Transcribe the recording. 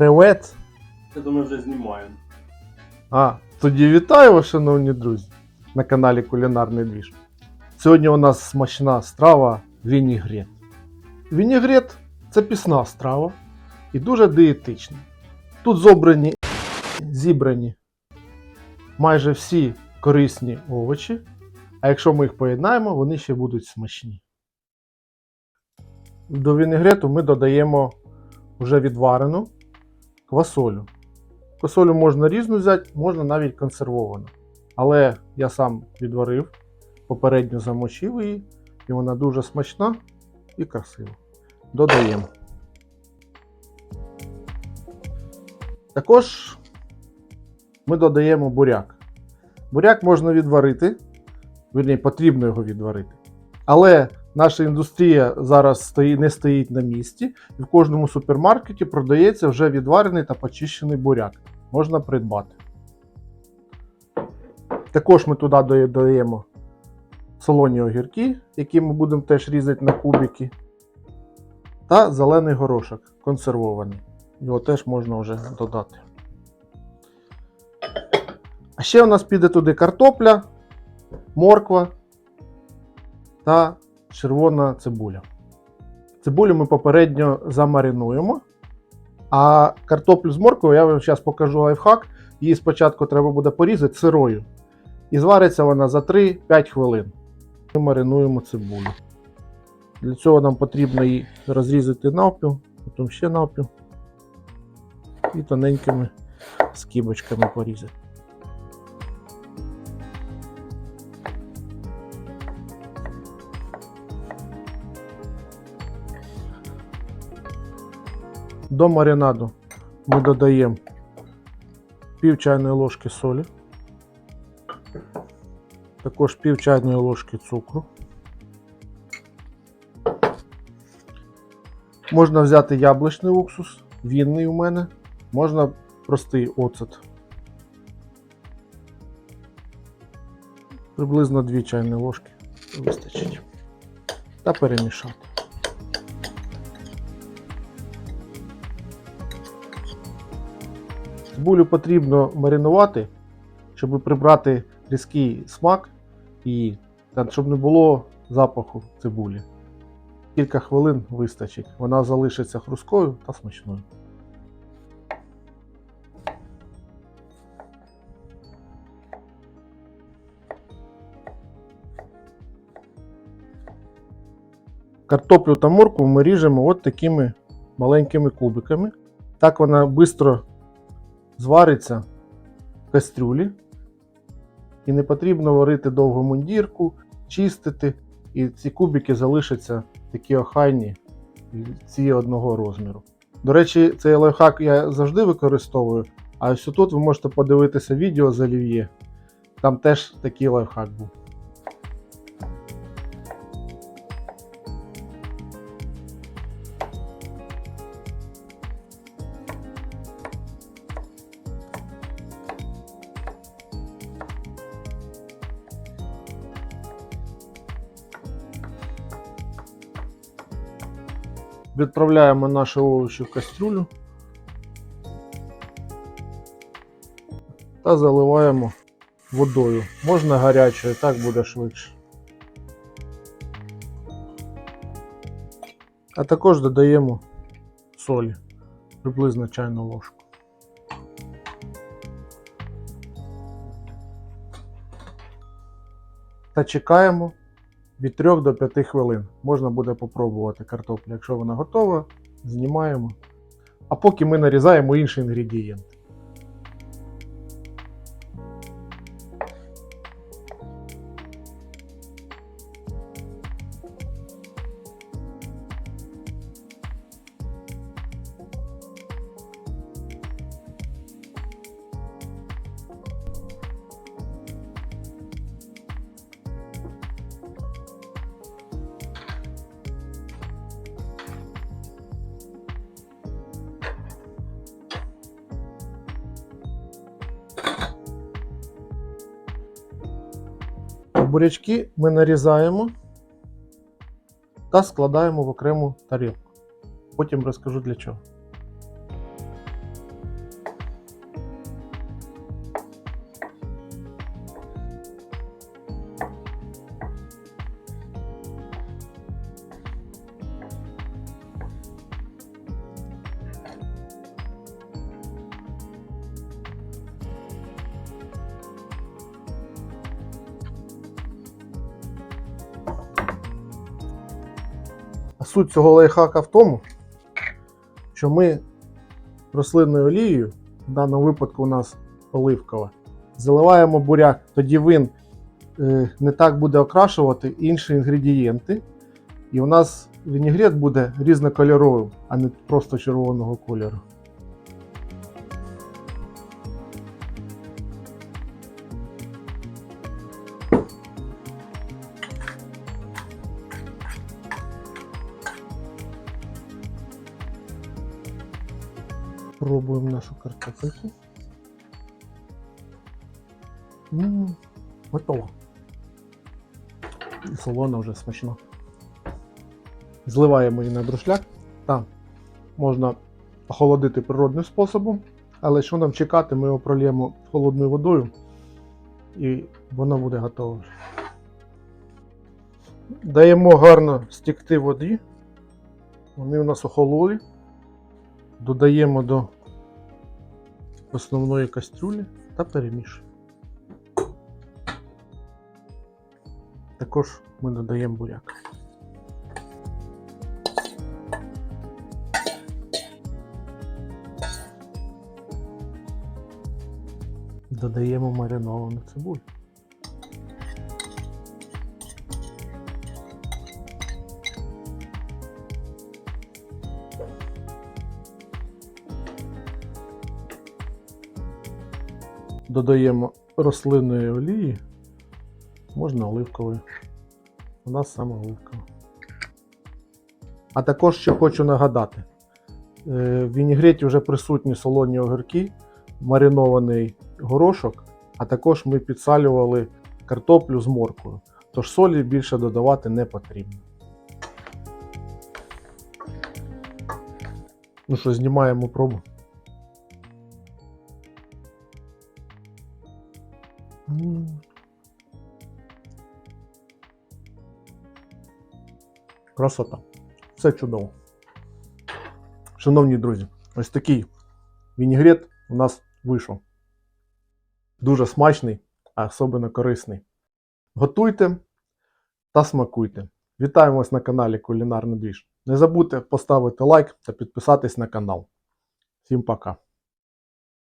Кревет. Я думаю, вже знімаємо. А, тоді вітаю вас, шановні друзі, на каналі Кулінарний Двіж. Сьогодні у нас смачна страва вінігрет. Вінігрет це пісна страва і дуже дієтична. Тут зобрані, зібрані майже всі корисні овочі, а якщо ми їх поєднаємо, вони ще будуть смачні. До вінегрету ми додаємо вже відварену квасолю. Квасолю можна різну взяти, можна навіть консервовану. Але я сам відварив, попередньо замочив її, і вона дуже смачна і красива. Додаємо. Також ми додаємо буряк. Буряк можна відварити, вірні, потрібно його відварити. Але наша індустрія зараз не стоїть на місці, і в кожному супермаркеті продається вже відварений та почищений буряк. Можна придбати. Також ми туди додаємо солоні огірки, які ми будемо теж різати на кубики. Та зелений горошок консервований. Його теж можна вже додати. А ще у нас піде туди картопля, морква та червона цибуля. Цибулю ми попередньо замаринуємо. А картоплю з морквою я вам зараз покажу лайфхак. Її спочатку треба буде порізати сирою. І звариться вона за 3-5 хвилин. Ми маринуємо цибулю. Для цього нам потрібно її розрізати навпіл, потім ще навпіл. І тоненькими скибочками порізати. До маринаду ми додаємо пів чайної ложки солі, також пів чайної ложки цукру. Можна взяти яблучний уксус, вінний у мене, можна простий оцет. Приблизно 2 чайні ложки вистачить. Та перемішати. Цибулю потрібно маринувати, щоб прибрати різкий смак і щоб не було запаху цибулі. Кілька хвилин вистачить. Вона залишиться хрусткою та смачною. Картоплю та моркву ми ріжемо от такими маленькими кубиками. Так вона швидко звариться в кастрюлі. І не потрібно варити довго мундірку, чистити. І ці кубики залишаться такі охайні, ці одного розміру. До речі, цей лайфхак я завжди використовую. А ось тут ви можете подивитися відео з олів'є. Там теж такий лайфхак був. Відправляємо наші овочі в кастрюлю та заливаємо водою. Можна гарячою, так буде швидше. А також додаємо солі, приблизно чайну ложку. Та чекаємо від 3 до 5 хвилин. Можна буде попробувати картоплю. Якщо вона готова, знімаємо. А поки ми нарізаємо інші інгредієнти. Бурячки ми нарізаємо та складаємо в окрему тарілку. Потім розкажу для чого. Суть цього лайфхака в тому, що ми рослинною олією, в даному випадку у нас оливкова, заливаємо буряк, тоді він е, не так буде окрашувати інші інгредієнти. І у нас вінігрет буде різнокольоровим, а не просто червоного кольору. Пробуємо нашу картопельку. М, Готово. І солона вже смачно. Зливаємо її на друшляк. Там можна охолодити природним способом, але що нам чекати, ми його прольємо холодною водою і воно буде готове. Даємо гарно стікти воді. Вони у нас охололі. Додаємо до основної кастрюлі та перемішуємо. Також ми додаємо буряк. Додаємо мариновану цибулю. Додаємо рослинної олії, можна оливкової. У нас саме оливкова. А також ще хочу нагадати: е, в вінігреті вже присутні солоні огірки, маринований горошок, а також ми підсалювали картоплю з морквою. Тож солі більше додавати не потрібно. Ну що, знімаємо пробу. Красота. Все чудово. Шановні друзі, ось такий вінігрет у нас вийшов. Дуже смачний, а особливо корисний. Готуйте та смакуйте. Вітаємо вас на каналі Кулінарний Двіж. Не забудьте поставити лайк та підписатись на канал. Всім пока!